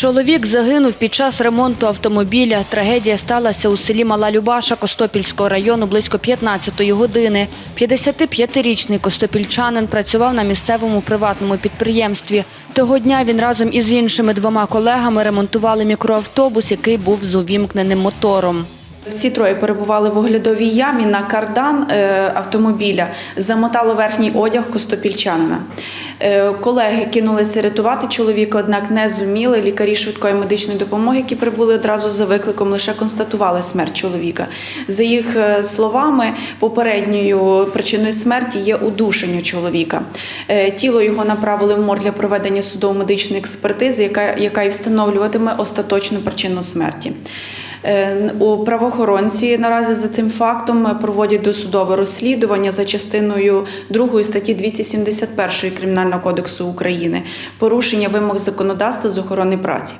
Чоловік загинув під час ремонту автомобіля. Трагедія сталася у селі Мала Любаша Костопільського району близько 15-ї години. 55-річний костопільчанин працював на місцевому приватному підприємстві. Того дня він разом із іншими двома колегами ремонтували мікроавтобус, який був з увімкненим мотором. Всі троє перебували в оглядовій ямі на кардан е, автомобіля, замотало верхній одяг костопільчанина. Е, Колеги кинулися рятувати чоловіка, однак не зуміли. Лікарі швидкої медичної допомоги, які прибули одразу за викликом, лише констатували смерть чоловіка. За їх е, словами, попередньою причиною смерті є удушення чоловіка. Тіло його направили в морг для проведення судово-медичної експертизи, яка, яка і встановлюватиме остаточну причину смерті. Е, У правоохоронці наразі за цим фактом проводять досудове розслідування за частиною 2 статті 271 Кримінального кодексу України порушення вимог законодавства з охорони праці.